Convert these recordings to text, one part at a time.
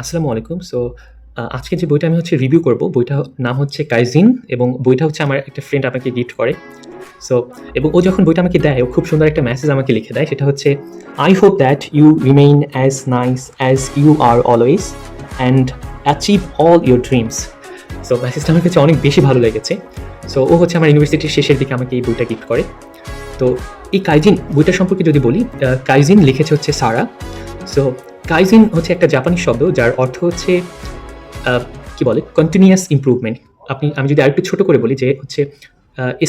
আসসালামু আলাইকুম। সো আজকে যে বইটা আমি হচ্ছে রিভিউ করব, বইটা নাম হচ্ছে 'কাইজিন' এবং বইটা হচ্ছে আমার একটা ফ্রেন্ড আমাকে গিফট করে। সো এবং ও যখন বইটা আমাকে দেয়, ও খুব সুন্দর একটা মেসেজ আমাকে লিখে দেয়। সেটা হচ্ছে, I hope that you remain as nice as you are always and achieve all your dreams so মেসেজটা আমার কাছে অনেক বেশি ভালো লেগেছে। সো ও হচ্ছে আমার ইউনিভার্সিটির শেষের দিকে আমাকে এই বইটা গিফট করে। তো এই 'কাইজিন' বইটা সম্পর্কে যদি বলি, 'কাইজিন' লিখেছে হচ্ছে সারা। সো 'কাইজিন' হচ্ছে একটা জাপানি শব্দ যার অর্থ হচ্ছে কি বলে? Continuous improvement. আপনি আমি যদি আরেকটু ছোট করে বলি যে হচ্ছে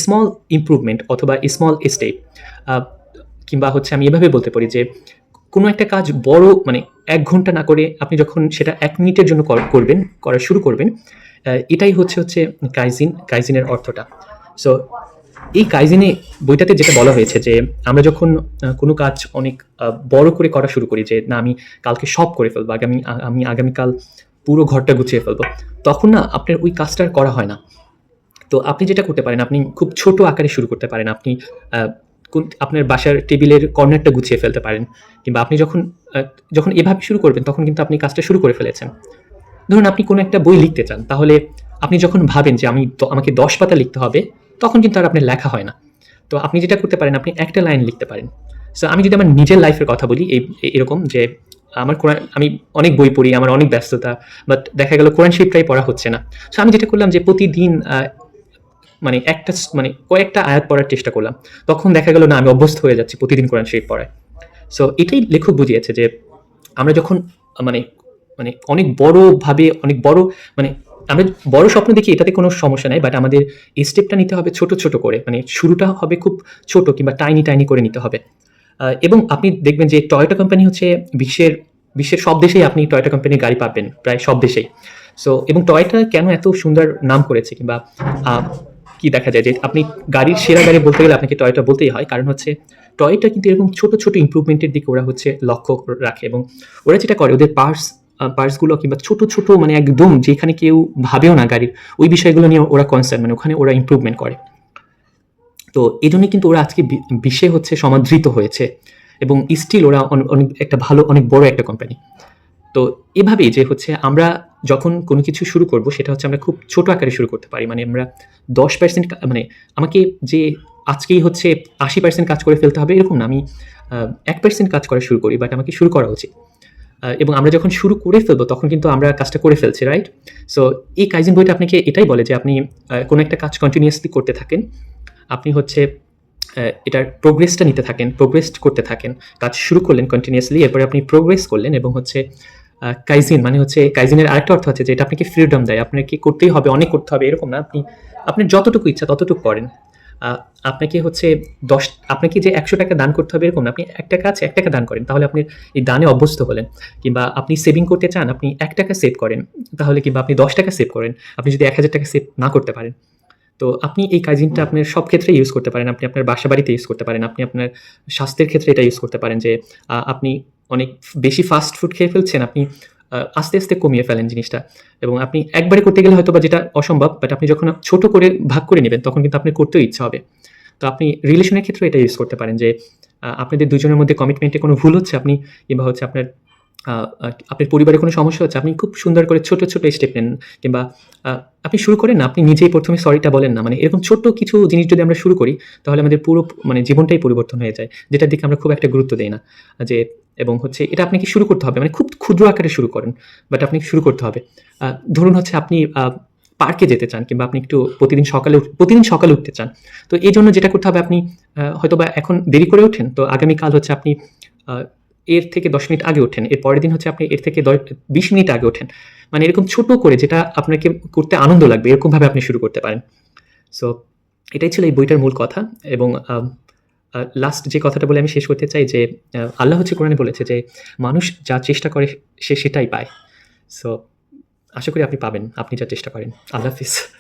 স্মল ইমপ্রুভমেন্ট অথবা স্মল স্টেপ কিংবা হচ্ছে আমি এভাবে বলতে পারি যে কোনো একটা কাজ বড় মানে এক ঘণ্টা না করে আপনি যখন সেটা এক মিনিটের জন্য করবেন, করা শুরু করবেন, এটাই হচ্ছে হচ্ছে 'কাইজিন', 'কাইজিনের অর্থটা। সো এই 'কাইজিনে' বইটাতে যেটা বলা হয়েছে যে আমরা যখন কোনো কাজ অনেক বড় করে করা শুরু করি যে, "না আমি কালকে সব করে ফেলব। আগামী আমি আগামীকাল পুরো ঘরটা গুছিয়ে ফেলব।" তখন না আপনার ওই কাজটা করা হয় না। তো আপনি যেটা করতে পারেন, আপনি খুব ছোট আকারে শুরু করতে পারেন। আপনি কোন আপনার বাসার টেবিলের কর্নারটা গুছিয়ে ফেলতে পারেন। কিংবা আপনি যখন যখন এভাবে শুরু করবেন তখন কিন্তু আপনি কাজটা শুরু করে ফেলেছেন। ধরুন আপনি কোনো একটা বই লিখতে চান, তাহলে আপনি যখন ভাবেন যে আমি আমাকে ১০ পাতা লিখতে হবে, তখন কিন্তু আর আপনার লেখা হয় না। তো আপনি যেটা করতে পারেন, আপনি একটা লাইন লিখতে পারেন। সো আমি যদি আমার নিজের লাইফের কথা বলি এই এরকম যে আমার কোরআন আমি অনেক বই পড়ি, আমার অনেক ব্যস্ততা। বাট দেখা গেল কোরআন শরীফটাই পড়া হচ্ছে না। সো আমি যেটা করলাম যে প্রতিদিন মানে একটা মানে কয়েকটা আয়াত পড়ার চেষ্টা করলাম। তখন দেখা গেল না আমি অভ্যস্ত হয়ে যাচ্ছি প্রতিদিন কোরআন শরীফ পড়ায়। সো এটাই লেখক বুঝিয়েছে যে আমরা যখন মানে মানে অনেক বড়ভাবে অনেক বড় মানে আমরা বড় স্বপ্ন দেখি এটাতে কোনো সমস্যা নাই। বাট আমাদের এই স্টেপটা নিতে হবে ছোট, ছোট করে। মানে শুরুটা হবে খুব ছোট কিংবা টাইনি, টাইনি করে নিতে হবে। এবং আপনি দেখবেন যে টয়োটা কোম্পানি হচ্ছে বিশ্বের বিশ্বের সব দেশেই আপনি টয়োটা কোম্পানির গাড়ি পাবেন, প্রায় সব দেশেই। সো এবং টয়োটা কেন এত সুন্দর নাম করেছে কিংবা কি দেখা যায় যে আপনি গাড়ির সেরা গাড়ি বলতে গেলে আপনাকে টয়োটা বলতেই হয়। কারণ হচ্ছে টয়োটা কিন্তু এরকম ছোট, ছোট ইমপ্রুভমেন্ট এর দিকে ওরা হচ্ছে লক্ষ্য রাখে এবং ওরা যেটা করে ওদের পার্টস আ পার্টস কিংবা ছোট, ছোট মানে একদম যেখানে কেউ ভাবেও না গাড়ির, ওই বিষয়গুলো নিয়ে ওরা কনসার্ন মানে ওখানে ওরা ইমপ্রুভমেন্ট করে। তো এজন্যই কিন্তু ওরা আজকে বিশ্বে হচ্ছে সমাদৃত হয়েছে এবং স্টিল ওরা অন অনেক একটা ভালো অনেক বড় একটা কোম্পানি। তো এভাবেই যে হচ্ছে আমরা যখন কোনো কিছু শুরু করব সেটা হচ্ছে আমরা খুব ছোট আকারে শুরু করতে পারি। মানে আমরা দশ পার্সেন্ট মানে আমাকে যে আজকেই হচ্ছে ৮০% কাজ করে ফেলতে হবে এরকম না। আমি আ ১% কাজ করা শুরু করি বাট আমাকে শুরু করা উচিত। এবং আমরা যখন শুরু করে ফেলব তখন কিন্তু আমরা কাজটা করে ফেলছি, রাইট? সো এই 'কাইজিন' বইটা আপনাকে এটাই বলে যে আপনি কোনো একটা কাজ কন্টিনিউয়াসলি করতে থাকেন। আপনি হচ্ছে এটার প্রোগ্রেসটা নিতে থাকেন, প্রোগ্রেস করতে থাকেন। কাজ শুরু করলেন কন্টিনিউয়াসলি এরপরে আপনি প্রোগ্রেস করলেন এবং হচ্ছে 'কাইজিন' মানে হচ্ছে 'কাইজিনের' আরেকটা অর্থ আছে যে এটা আপনাকে ফ্রিডম দেয়। আপনাকে করতেই হবে, অনেক করতে হবে এরকম না। আপনি আপনার যতটুকু ইচ্ছা ততটুকু করেন। আপনাকে হচ্ছে ১০ আপনাকে যে ৳১০০ দান করতে হবে এরকম। আপনি ৳১ আছে ৳১ দান করেন। তাহলে আপনি এই দানে অভ্যস্ত হলেন। কিংবা আপনি সেভিং করতে চান, আপনি এক টাকা সেভ করেন। তাহলে কিংবা আপনি ৳১০ সেভ করেন। আপনি যদি ৳১,০০০ সেভ না করতে পারেন। তো আপনি এই 'কাইজিন'টা আপনার সব ক্ষেত্রে ইউজ করতে পারেন। আপনি আপনার বাসা-বাড়িতে ইউজ করতে পারেন। আপনি আপনার স্বাস্থ্যের ক্ষেত্রে এটা ইউজ করতে পারেন যে আপনি অনেক বেশি ফাস্ট ফুড খেয়ে ফেলছেন, আপনি আস্তে, আস্তে কমিয়ে ফেলেন জিনিসটা। এবং আপনি একবারে করতে গেলে হয়তো বা যেটা অসম্ভব বাট আপনি যখন ছোট করে ভাগ করে নেবেন তখন কিন্তু আপনার করতেও ইচ্ছা হবে। তো আপনি রিলেশনের ক্ষেত্রে এটা ইউজ করতে পারেন যে আপনাদের দুজনের মধ্যে কমিটমেন্টে কোনো ভুল হচ্ছে আপনি কিংবা হচ্ছে আপনার আপনার পরিবারে কোনো সমস্যা হচ্ছে, আপনি খুব সুন্দর করে ছোট, ছোট স্টেপ নেন কিংবা আপনি শুরু করেন না, আপনি নিজেই প্রথমে সরিটা বলেন না। মানে এরকম ছোট্ট কিছু জিনিস যদি আমরা শুরু করি তাহলে আমাদের পুরো মানে জীবনটাই পরিবর্তন হয়ে যায়। যেটার দিকে আমরা খুব একটা গুরুত্ব দেই না। যে এবং হচ্ছে এটা আপনাকে শুরু করতে হবে। মানে খুব ক্ষুদ্র আকারে শুরু করেন। বাট আপনি শুরু করতে হবে। ধরুন হচ্ছে আপনি পার্কে যেতে চান কিংবা আপনি একটু প্রতিদিন সকালে প্রতিদিন সকালে উঠতে চান। তো এই জন্য যেটা করতে হবে আপনি আ হয়তোবা এখন দেরি করে ওঠেন। তো আগামীকাল হচ্ছে আপনি এর থেকে ১০ মিনিট আগে ওঠেন। এর পরের দিন হচ্ছে আপনি এর থেকে ২০ মিনিট আগে ওঠেন। মানে এরকম ছোট করে যেটা আপনাকে করতে আনন্দ লাগবে, এরকমভাবে আপনি শুরু করতে পারেন। সো এটাই ছিল এই বইটার মূল কথা এবং লাস্ট যে কথাটা বলে আমি শেষ করতে চাই যে আল্লাহ হচ্ছে কোরআনে বলেছে যে, মানুষ যা চেষ্টা করে সে সেটাই পায়। সো আশা করি আপনি পাবেন। আপনি যা চেষ্টা করেন। আল্লাহ হাফেজ।